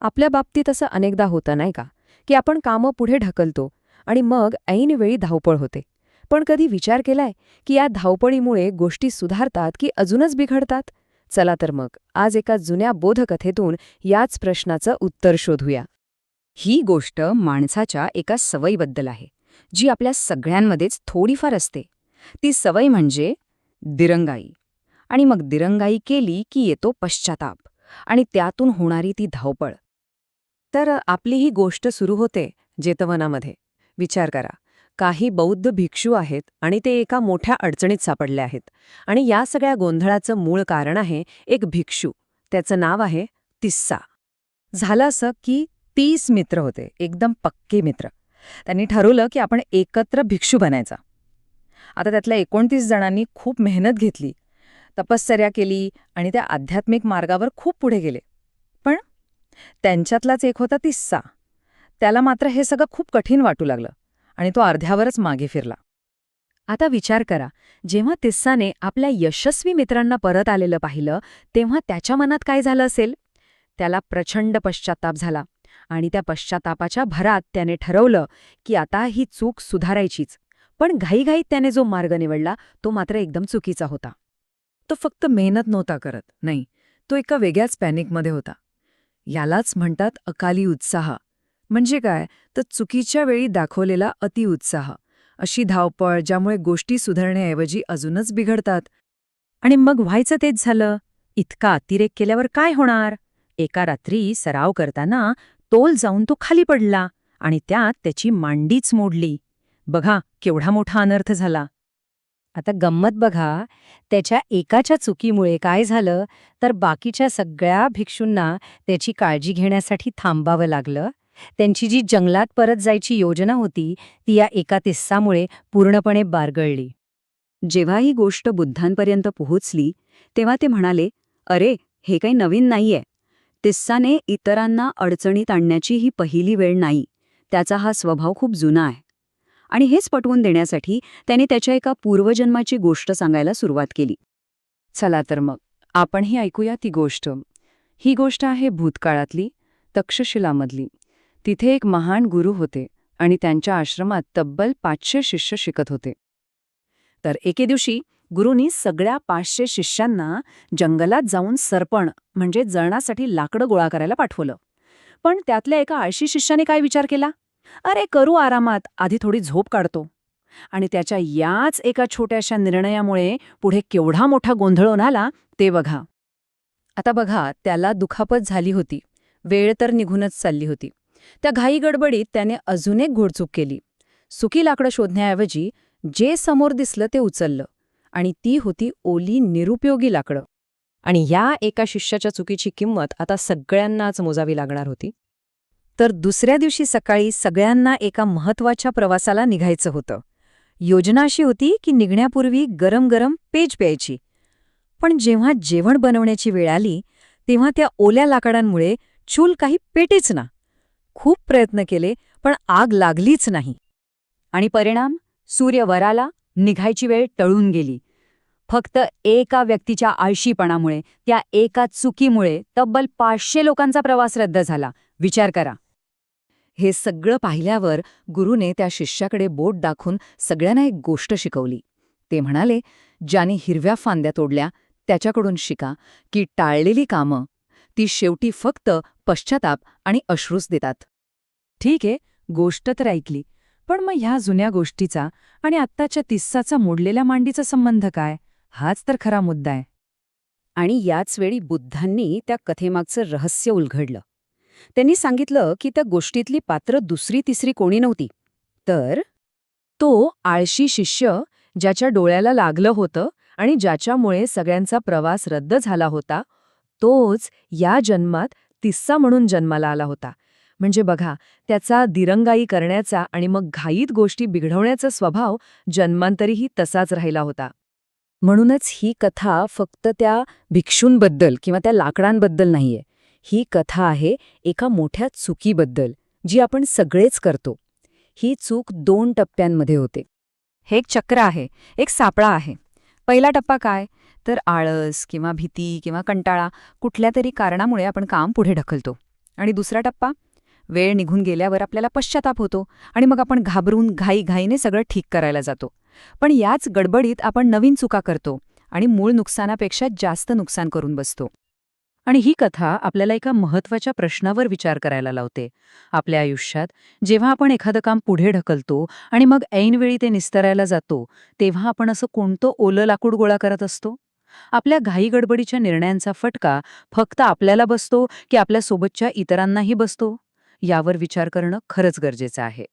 आपल्या बाबतीत असं अनेकदा होतं नाही का? की आपण कामं पुढे ढकलतो आणि मग ऐनवेळी धावपळ होते. पण कधी विचार केलाय की या धावपळीमुळे गोष्टी सुधारतात की अजूनच बिघडतात? चला तर मग आज एका जुन्या बोधकथेतून याच प्रश्नाचं उत्तर शोधूया. ही गोष्ट माणसाच्या एका सवयीबद्दल आहे जी आपल्या सगळ्यांमध्येच थोडीफार असते. ती सवय म्हणजे दिरंगाई. आणि मग दिरंगाई केली की येतो पश्चाताप आणि त्यातून होणारी ती धावपळ. तर आपली ही गोष्ट सुरू होते जेतवनामध्ये. विचार करा काही बौद्ध भिक्षू आहेत आणि ते एका मोठ्या अडचणीत सापडले आहेत आणि या सगळ्या गोंधळाचं मूळ कारण आहे एक भिक्षू. त्याचं नाव आहे तिस्सा. झालं असं की तीस मित्र होते एकदम पक्के मित्र. त्यांनी ठरवलं की आपण एकत्र भिक्षू बनायचा. आता त्यातल्या एकोणतीस जणांनी खूप मेहनत घेतली तपश्चर्या केली आणि त्या आध्यात्मिक मार्गावर खूप पुढे गेले. त्यांच्यातलाच एक होता तिस्सा. त्याला मात्र हे सगळं खूप कठीण वाटू लागलं आणि तो अर्ध्यावरच मागे फिरला. आता विचार करा जेव्हा तिस्साने आपल्या यशस्वी मित्रांना परत आलेलं पाहिलं तेव्हा त्याच्या मनात काय झालं असेल? त्याला प्रचंड पश्चाताप झाला आणि त्या पश्चातापाच्या भरात त्याने ठरवलं की आता ही चूक सुधारायचीच पण घाईघाईत त्याने जो मार्ग निवडला तो मात्र एकदम चुकीचा होता. तो फक्त मेहनत नव्हता करत नाही तो एका वेगळ्याच पॅनिकमध्ये होता. यालाच म्हणतात अकाली उत्साह. म्हणजे काय? तर चुकीच्या वेळी दाखवलेला अतिउत्साह अशी धावपळ ज्यामुळे गोष्टी सुधारण्याऐवजी अजूनच बिघडतात. आणि मग व्हायचं तेच झालं. इतका अतिरेक केल्यावर काय होणार? एका रात्री सराव करताना तोल जाऊन तो खाली पडला आणि त्यात त्याची मांडीच मोडली. बघा केवढा मोठा अनर्थ झाला. आता गंमत बघा त्याच्या एकाच्या चुकीमुळे काय झालं? तर बाकीच्या सगळ्या भिक्षूंना त्याची काळजी घेण्यासाठी थांबावं लागलं. त्यांची जी जंगलात परत जायची योजना होती ती या एका तिस्सामुळे पूर्णपणे बारगळली. जेव्हा ही गोष्ट बुद्धांपर्यंत पोहोचली तेव्हा ते म्हणाले अरे हे काही नवीन नाहीये. तिस्साने इतरांना अडचणीत आणण्याची ही पहिली वेळ नाही. त्याचा हा स्वभाव खूप जुना आहे. आणि हेच पटवून देण्यासाठी त्याने त्याच्या एका पूर्वजन्माची गोष्ट सांगायला सुरुवात केली. चला तर मग आपणही ऐकूया ती गोष्ट. ही गोष्ट आहे भूतकाळातली तक्षशिलामधली. तिथे एक महान गुरु होते आणि त्यांच्या आश्रमात तब्बल पाचशे शिष्य शिकत होते. तर एके दिवशी गुरुनी सगळ्या पाचशे शिष्यांना जंगलात जाऊन सरपण म्हणजे जळणासाठी लाकडं गोळा करायला पाठवलं. पण त्यातल्या एका आळशी शिष्याने काय विचार केला? अरे करू आरामात आधी थोडी झोप काढतो. आणि त्याच्या याच एका छोट्याशा निर्णयामुळे पुढे केवढा मोठा गोंधळून आला ते बघा. आता बघा त्याला दुखापत झाली होती. वेळ तर निघूनच चालली होती. त्या घाई गडबडीत त्याने अजून एक घोडचूक केली. सुकी लाकडं शोधण्याऐवजी जे समोर दिसलं ते उचललं. आणि ती होती ओली निरुपयोगी लाकडं. आणि या एका शिष्याच्या चुकीची किंमत आता सगळ्यांनाच मोजावी लागणार होती. तर दुसऱ्या दिवशी सकाळी सगळ्यांना एका महत्त्वाच्या प्रवासाला निघायचं होतं. योजना अशी होती की निघण्यापूर्वी गरम गरम पेज प्यायची. पण जेव्हा जेवण बनवण्याची वेळ आली तेव्हा त्या ओल्या लाकडांमुळे चूल काही पेटेच ना. खूप प्रयत्न केले पण आग लागलीच नाही. आणि परिणाम? सूर्य वराला निघायची वेळ टळून गेली. फक्त एका व्यक्तीच्या आळशीपणामुळे त्या एका चुकीमुळे तब्बल पाचशे लोकांचा प्रवास रद्द झाला. विचार करा. हे सगळं पाहिल्यावर गुरुने त्या शिष्याकडे बोट दाखवून सगळ्यांना एक गोष्ट शिकवली. ते म्हणाले ज्याने हिरव्या फांद्या तोडल्या त्याच्याकडून शिका की टाळलेली कामं ती शेवटी फक्त पश्चाताप आणि अश्रूच देतात. ठीक आहे गोष्ट तर ऐकली पण मग ह्या जुन्या गोष्टीचा आणि आत्ताच्या तिस्साचा मोडलेल्या मांडीचा संबंध काय? हाच तर खरा मुद्दा आहे. आणि याच वेळी बुद्धांनी त्या कथेमागचं रहस्य उलघडलं त्यांनी सांगितलं की त्या गोष्टीतली पात्र दुसरी तिसरी कोणी नव्हती. तर? तो आळशी शिष्य ज्याच्या डोळ्याला लागलं होतं आणि ज्याच्यामुळे सगळ्यांचा प्रवास रद्द झाला होता तोच या जन्मात तिस्सा म्हणून जन्माला आला होता. म्हणजे बघा त्याचा दिरंगाई करण्याचा आणि मग घाईत गोष्टी बिघडवण्याचा स्वभाव जन्मांतरीही तसाच राहिला होता. म्हणूनच ही कथा फक्त त्या भिक्षूंबद्दल किंवा त्या लाकडांबद्दल नाहीये. ही कथा आहे एका मोठ्या चुकीबद्दल जी आपण सगळेच करतो. ही चूक दोन टप्प्यांमध्ये होते. हे एक चक्र आहे एक सापळा आहे. पहिला टप्पा काय? तर आळस किंवा भीती किंवा कंटाळा कुठल्या तरी कारणामुळे आपण काम पुढे ढकलतो. आणि दुसरा टप्पा? वेळ निघून गेल्यावर आपल्याला पश्चाताप होतो आणि मग आपण घाबरून घाईघाईने सगळं ठीक करायला जातो. पण याच गडबडीत आपण नवीन चुका करतो आणि मूळ नुकसानापेक्षा जास्त नुकसान करून बसतो. आणि ही कथा आपल्याला एका महत्त्वाच्या प्रश्नावर विचार करायला लावते. आपल्या आयुष्यात जेव्हा आपण एखादं काम पुढे ढकलतो आणि मग ऐनवेळी ते निस्तरायला जातो तेव्हा आपण असं कोणतं ओलं लाकूड गोळा करत असतो? आपल्या घाई गडबडीच्या निर्णयांचा फटका फक्त आपल्याला बसतो की आपल्यासोबतच्या इतरांनाही बसतो? यावर विचार करणं खरंच गरजेचं आहे.